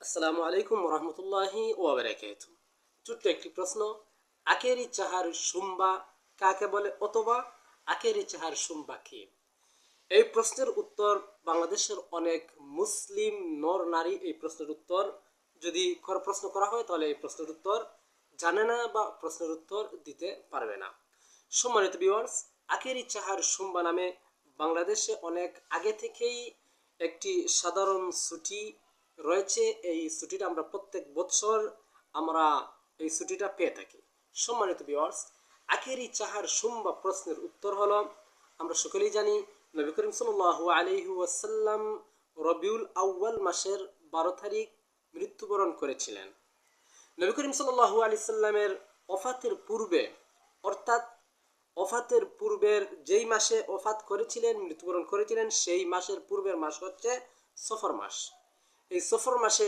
আসসালামু আলাইকুম রহমতুল্লাহি ওয়াবারাকাতু ছোট্ট একটি প্রশ্ন, আখেরি চাহার সুম্বা কাকে বলে অথবা আখেরি চাহার সুম্বা কি? এই প্রশ্নের উত্তর বাংলাদেশের অনেক মুসলিম নর নারী এই প্রশ্নের উত্তর। যদি প্রশ্ন করা হয় তাহলে এই প্রশ্নের উত্তর জানে না বা প্রশ্নের উত্তর দিতে পারবে না। সম্মানিত ভিউয়ার্স আখেরি চাহার সুম্বা নামে বাংলাদেশে অনেক আগে থেকেই একটি সাধারণ ছুটি রয়েছে, এই ছুটিটা আমরা প্রত্যেক বছর আমরা এই ছুটিটা পেয়ে থাকি। সম্মানিত ভিউয়ার্স আখেরি চাহার সুম্বা প্রশ্নের উত্তর হলো, আমরা সকলেই জানি, নবী করিম আলাইহি ওয়াসাল্লাম রবিউল আউয়াল মাসের বারো তারিখ মৃত্যুবরণ করেছিলেন। নবী করিম সাল্লাল্লাহু আলাইহি সাল্লামের ওফাতের পূর্বে, অর্থাৎ অফাতের পূর্বের যেই মাসে অফাত করেছিলেন, মৃত্যুবরণ করেছিলেন, সেই মাসের পূর্বের মাস হচ্ছে সফর মাস। এই সফর মাসে